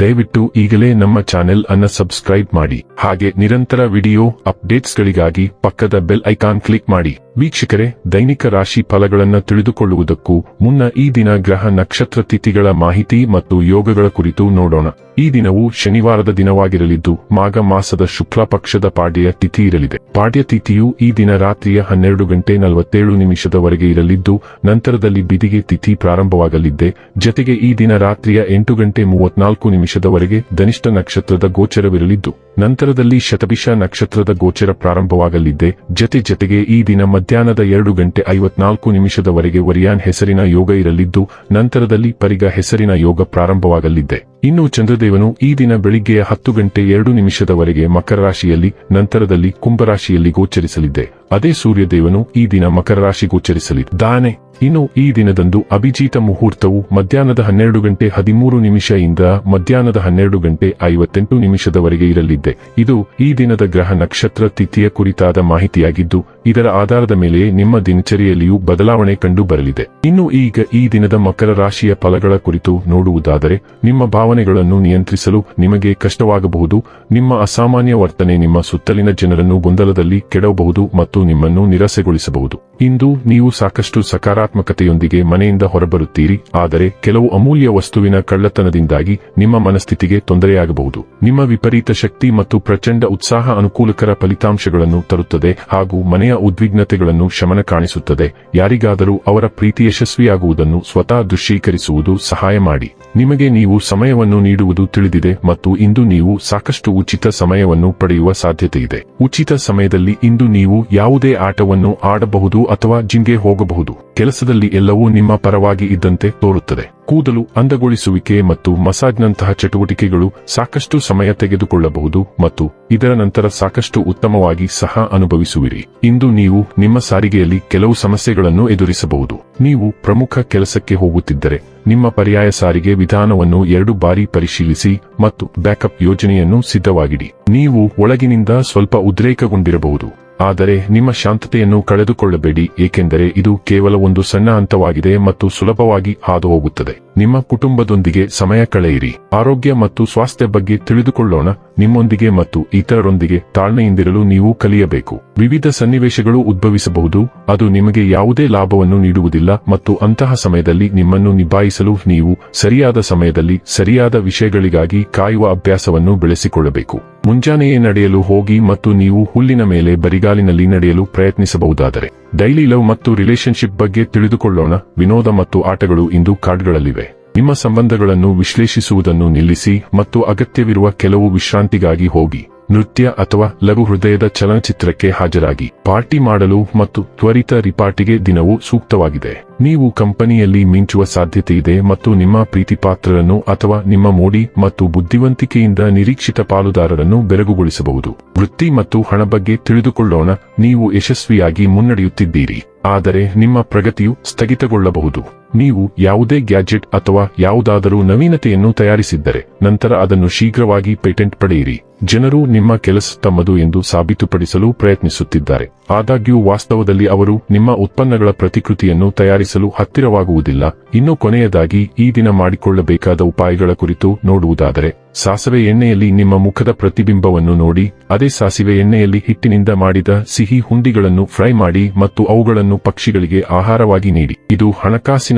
ದಯವಿಟ್ಟು ಈಗಲೇ ನಮ್ಮ ಚಾನೆಲ್ ಅನ್ನ ಸಬ್ಸ್ಕ್ರೈಬ್ ಮಾಡಿ. ಹಾಗೆ ನಿರಂತರ ವಿಡಿಯೋ ಅಪ್ಡೇಟ್ಸ್ಗಳಿಗಾಗಿ ಪಕ್ಕದ ಬೆಲ್ ಐಕಾನ್ ಕ್ಲಿಕ್ ಮಾಡಿ. ವೀಕ್ಷಕರೇ, ದೈನಿಕ ರಾಶಿ ಫಲಗಳನ್ನು ತಿಳಿದುಕೊಳ್ಳುವುದಕ್ಕೂ ಮುನ್ನ ಈ ದಿನ ಗ್ರಹ ನಕ್ಷತ್ರ ತಿಥಿಗಳ ಮಾಹಿತಿ ಮತ್ತು ಯೋಗಗಳ ಕುರಿತು ನೋಡೋಣ. ಈ ದಿನವು ಶನಿವಾರದ ದಿನವಾಗಿರಲಿದ್ದು, ಮಾಘ ಮಾಸದ ಶುಕ್ಲ ಪಕ್ಷದ ಪಾಡ್ಯ ತಿಥಿ ಇರಲಿದೆ. ಪಾಡ್ಯ ತಿಥಿಯು ಈ ದಿನ ರಾತ್ರಿಯ ಹನ್ನೆರಡು ಗಂಟೆ ನಲವತ್ತೇಳು ನಿಮಿಷದವರೆಗೆ ಇರಲಿದ್ದು, ನಂತರದಲ್ಲಿ ಬಿದಿಗೆ ತಿಥಿ ಪ್ರಾರಂಭವಾಗಲಿದ್ದೆ. ಜತೆಗೆ ಈ ದಿನ ರಾತ್ರಿಯ ಎಂಟು ಗಂಟೆ ಮೂವತ್ನಾಲ್ಕು ನಿಮಿಷದವರೆಗೆ ಧನಿಷ್ಠ ನಕ್ಷತ್ರದ ಗೋಚರವಿರಲಿದ್ದು, ನಂತರದಲ್ಲಿ ಶತಭಿಷ ನಕ್ಷತ್ರದ ಗೋಚರ ಪ್ರಾರಂಭವಾಗಲಿದ್ದೆ, ಜತೆ ಜತೆಗೆ ಈ ದಿನ ಮಧ್ಯಾಹ್ನದ ಎರಡು ಗಂಟೆ ಐವತ್ನಾಲ್ಕು ನಿಮಿಷದವರೆಗೆ ವರಿಯಾನ್ ಹೆಸರಿನ ಯೋಗ ಇರಲಿದ್ದು, ನಂತರದಲ್ಲಿ ಪರಿಗ ಹೆಸರಿನ ಯೋಗ ಪ್ರಾರಂಭವಾಗಲಿದ್ದೆ. ಇನ್ನು ಚಂದ್ರದೇವನು ಈ ದಿನ ಬೆಳಿಗ್ಗೆಯ ಹತ್ತು ಗಂಟೆ ಎರಡು ನಿಮಿಷದವರೆಗೆ ಮಕರ ರಾಶಿಯಲ್ಲಿ, ನಂತರದಲ್ಲಿ ಕುಂಭರಾಶಿಯಲ್ಲಿ ಗೋಚರಿಸಲಿದ್ದೆ. ಅದೇ ಸೂರ್ಯದೇವನು ಈ ದಿನ ಮಕರ ರಾಶಿ ಗೋಚರಿಸಲಿದ್ದಾನೆ. ಇನ್ನು ಈ ದಿನದಂದು ಅಭಿಜಿತ ಮುಹೂರ್ತವು ಮಧ್ಯಾಹ್ನದ ಹನ್ನೆರಡು ಗಂಟೆ ಹದಿಮೂರು ನಿಮಿಷ ಇಂದ ಮಧ್ಯಾಹ್ನದ ಹನ್ನೆರಡು ಗಂಟೆ ಐವತ್ತೆಂಟು ನಿಮಿಷದವರೆಗೆ ಇರಲಿದೆ ಇದು ಈ ದಿನದ ಗ್ರಹ ನಕ್ಷತ್ರ ತಿಥಿಯ ಕುರಿತಾದ ಮಾಹಿತಿಯಾಗಿದ್ದು, ಇದರ ಆಧಾರದ ಮೇಲೆ ನಿಮ್ಮ ದಿನಚರಿಯಲ್ಲಿಯೂ ಬದಲಾವಣೆ ಕಂಡು ಬರಲಿದೆ. ಇನ್ನು ಈಗ ಈ ದಿನದ ಮಕರ ರಾಶಿಯ ಫಲಗಳ ಕುರಿತು ನೋಡುವುದಾದರೆ, ನಿಮ್ಮ ಭಾವನೆಗಳನ್ನು ನಿಯಂತ್ರಿಸಲು ನಿಮಗೆ ಕಷ್ಟವಾಗಬಹುದು, ನಿಮ್ಮ ಅಸಾಮಾನ್ಯ ವರ್ತನೆ ನಿಮ್ಮ ಸುತ್ತಲಿನ ಜನರನ್ನು ಗೊಂದಲದಲ್ಲಿ ಕೆಡಬಹುದು ಮತ್ತು ನಿಮ್ಮನ್ನು ನಿರಾಸೆಗೊಳಿಸಬಹುದು. ಇಂದು ನೀವು ಸಾಕಷ್ಟು ಸಕಾರಾತ್ಮಕತೆಯೊಂದಿಗೆ ಮನೆಯಿಂದ ಹೊರಬರುತ್ತೀರಿ. ಆದರೆ ಕೆಲವು ಅಮೂಲ್ಯ ವಸ್ತುವಿನ ಕಳ್ಳತನದಿಂದಾಗಿ ನಿಮ್ಮ ಮನಸ್ಥಿತಿಗೆ ತೊಂದರೆಯಾಗಬಹುದು. ನಿಮ್ಮ ವಿಪರೀತ ಶಕ್ತಿ ಮತ್ತು ಪ್ರಚಂಡ ಉತ್ಸಾಹ ಅನುಕೂಲಕರ ಫಲಿತಾಂಶಗಳನ್ನು ತರುತ್ತದೆ ಹಾಗೂ ಮನೆಯ ಉದ್ವಿಗ್ನತೆಗಳನ್ನು ಶಮನ ಕಾಣಿಸುತ್ತದೆ. ಯಾರಿಗಾದರೂ ಅವರ ಪ್ರೀತಿ ಯಶಸ್ವಿಯಾಗುವುದನ್ನು ಸ್ವತಃ ದೃಶ್ಯೀಕರಿಸುವುದು ಸಹಾಯ ಮಾಡಿ. ನಿಮಗೆ ನೀವು ಸಮಯವನ್ನು ನೀಡುವುದು ತಿಳಿದಿದೆ ಮತ್ತು ಇಂದು ನೀವು ಸಾಕಷ್ಟು ಉಚಿತ ಸಮಯವನ್ನು ಪಡೆಯುವ ಸಾಧ್ಯತೆಯಿದೆ ಉಚಿತ ಸಮಯದಲ್ಲಿ ಇಂದು ನೀವು ಯಾವುದೇ ಆಟವನ್ನು ಆಡಬಹುದು ಅಥವಾ ಜಿಂಗೆ ಹೋಗಬಹುದು. ಕೆಲಸದಲ್ಲಿ ಎಲ್ಲವೂ ನಿಮ್ಮ ಪರವಾಗಿ ಇದ್ದಂತೆ ತೋರುತ್ತದೆ. ಕೂದಲು ಅಂದಗೊಳಿಸುವಿಕೆ ಮತ್ತು ಮಸಾಜ್ನಂತಹ ಚಟುವಟಿಕೆಗಳು ಸಾಕಷ್ಟು ಸಮಯ ತೆಗೆದುಕೊಳ್ಳಬಹುದು ಮತ್ತು ಇದರ ನಂತರ ಸಾಕಷ್ಟು ಉತ್ತಮವಾಗಿ ಸಹ ಅನುಭವಿಸುವಿರಿ. ಇಂದು ನೀವು ನಿಮ್ಮ ಸಾರಿಗೆಯಲ್ಲಿ ಕೆಲವು ಸಮಸ್ಯೆಗಳನ್ನು ಎದುರಿಸಬಹುದು. ನೀವು ಪ್ರಮುಖ ಕೆಲಸಕ್ಕೆ ಹೋಗುತ್ತಿದ್ದರೆ ನಿಮ್ಮ ಪರ್ಯಾಯ ಸಾರಿಗೆ ವಿಧಾನವನ್ನು ಎರಡು ಬಾರಿ ಪರಿಶೀಲಿಸಿ ಮತ್ತು ಬ್ಯಾಕಪ್ ಯೋಜನೆಯನ್ನು ಸಿದ್ಧವಾಗಿಡಿ. ನೀವು ಒಳಗಿನಿಂದ ಸ್ವಲ್ಪ ಉದ್ರೇಕಗೊಂಡಿರಬಹುದು. ಆದರೆ ನಿಮ್ಮ ಶಾಂತತೆಯನ್ನು ಕಳೆದುಕೊಳ್ಳಬೇಡಿ, ಏಕೆಂದರೆ ಇದು ಕೇವಲ ಒಂದು ಸಣ್ಣ ಹಂತವಾಗಿದೆ ಮತ್ತು ಸುಲಭವಾಗಿ ಹಾದು ಹೋಗುತ್ತದೆ ನಿಮ್ಮ ಕುಟುಂಬದೊಂದಿಗೆ ಸಮಯ ಕಳೆಯಿರಿ. ಆರೋಗ್ಯ ಮತ್ತು ಸ್ವಾಸ್ಥ್ಯ ಬಗ್ಗೆ ತಿಳಿದುಕೊಳ್ಳೋಣ. ನಿಮ್ಮೊಂದಿಗೆ ಮತ್ತು ಇತರರೊಂದಿಗೆ ತಾಳ್ಮೆಯಿಂದಿರಲು ನೀವು ಕಲಿಯಬೇಕು. ವಿವಿಧ ಸನ್ನಿವೇಶಗಳು ಉದ್ಭವಿಸಬಹುದು, ಅದು ನಿಮಗೆ ಯಾವುದೇ ಲಾಭವನ್ನು ನೀಡುವುದಿಲ್ಲ ಮತ್ತು ಅಂತಹ ಸಮಯದಲ್ಲಿ ನಿಮ್ಮನ್ನು ನಿಭಾಯಿಸಲು ನೀವು ಸರಿಯಾದ ಸಮಯದಲ್ಲಿ ಸರಿಯಾದ ವಿಷಯಗಳಿಗಾಗಿ ಕಾಯುವ ಅಭ್ಯಾಸವನ್ನು ಬೆಳೆಸಿಕೊಳ್ಳಬೇಕು. ಮುಂಜಾನೆಯೇ ನಡೆಯಲು ಹೋಗಿ ಮತ್ತು ನೀವು ಹುಲ್ಲಿನ ಮೇಲೆ ಬರಿಗಾಲಿನಲ್ಲಿ ನಡೆಯಲು ಪ್ರಯತ್ನಿಸಬಹುದಾದರೆ. ಡೈಲಿ ಲವ್ ಮತ್ತು ರಿಲೇಶನ್ಶಿಪ್ ಬಗ್ಗೆ ತಿಳಿದುಕೊಳ್ಳೋಣ. ವಿನೋದ ಮತ್ತು ಆಟಗಳು ಇಂದು ಕಾರ್ಡ್ಗಳಲ್ಲಿವೆ. ನಿಮ್ಮ ಸಂಬಂಧಗಳನ್ನು ವಿಶ್ಲೇಷಿಸುವುದನ್ನು ನಿಲ್ಲಿಸಿ ಮತ್ತು ಅಗತ್ಯವಿರುವ ಕೆಲವು ವಿಶ್ರಾಂತಿಗಾಗಿ ಹೋಗಿ, ನೃತ್ಯ ಅಥವಾ ಲಘು ಹೃದಯದ ಚಲನಚಿತ್ರಕ್ಕೆ ಹಾಜರಾಗಿ. ಪಾರ್ಟಿ ಮಾಡಲು ಮತ್ತು ತ್ವರಿತ ರಿಪಾರ್ಟಿಗೆ ದಿನವು ಸೂಕ್ತವಾಗಿದೆ. ನೀವು ಕಂಪನಿಯಲ್ಲಿ ಮಿಂಚುವ ಸಾಧ್ಯತೆಯಿದೆ ಮತ್ತು ನಿಮ್ಮ ಪ್ರೀತಿಪಾತ್ರರನ್ನು ಅಥವಾ ನಿಮ್ಮ ಮೋಡಿ ಮತ್ತು ಬುದ್ಧಿವಂತಿಕೆಯಿಂದ ನಿರೀಕ್ಷಿತ ಪಾಲುದಾರರನ್ನು ಬೆರಗುಗೊಳಿಸಬಹುದು. ವೃತ್ತಿ ಮತ್ತು ಹಣ ಬಗ್ಗೆ ತಿಳಿದುಕೊಳ್ಳೋಣ. ನೀವು ಯಶಸ್ವಿಯಾಗಿ ಮುನ್ನಡೆಯುತ್ತಿದ್ದೀರಿ. ಆದರೆ ನಿಮ್ಮ ಪ್ರಗತಿಯು ಸ್ಥಗಿತಗೊಳ್ಳಬಹುದು. ನೀವು ಯಾವುದೇ ಗ್ಯಾಜೆಟ್ ಅಥವಾ ಯಾವುದಾದರೂ ನವೀನತೆಯನ್ನು ತಯಾರಿಸಿದ್ದರೆ ನಂತರ ಅದನ್ನು ಶೀಘ್ರವಾಗಿ ಪೇಟೆಂಟ್ ಪಡೆಯಿರಿ. ಜನರು ನಿಮ್ಮ ಕೆಲಸ ತಮ್ಮದು ಎಂದು ಸಾಬೀತುಪಡಿಸಲು ಪ್ರಯತ್ನಿಸುತ್ತಿದ್ದಾರೆ. ಆದಾಗ್ಯೂ ವಾಸ್ತವದಲ್ಲಿ ಅವರು ನಿಮ್ಮ ಉತ್ಪನ್ನಗಳ ಪ್ರತಿಕೃತಿಯನ್ನು ತಯಾರಿಸಲು ಹತ್ತಿರವಾಗುವುದಿಲ್ಲ. ಇನ್ನು ಕೊನೆಯದಾಗಿ ಈ ದಿನ ಮಾಡಿಕೊಳ್ಳಬೇಕಾದ ಉಪಾಯಗಳ ಕುರಿತು ನೋಡುವುದಾದರೆ, ಸಾಸಿವೆ ಎಣ್ಣೆಯಲ್ಲಿ ನಿಮ್ಮ ಮುಖದ ಪ್ರತಿಬಿಂಬವನ್ನು ನೋಡಿ, ಅದೇ ಸಾಸಿವೆ ಎಣ್ಣೆಯಲ್ಲಿ ಹಿಟ್ಟಿನಿಂದ ಮಾಡಿದ ಸಿಹಿ ಹುಂಡಿಗಳನ್ನು ಫ್ರೈ ಮಾಡಿ ಮತ್ತು ಅವುಗಳನ್ನು ಪಕ್ಷಿಗಳಿಗೆ ಆಹಾರವಾಗಿ ನೀಡಿ. ಇದು ಹಣಕಾಸಿನ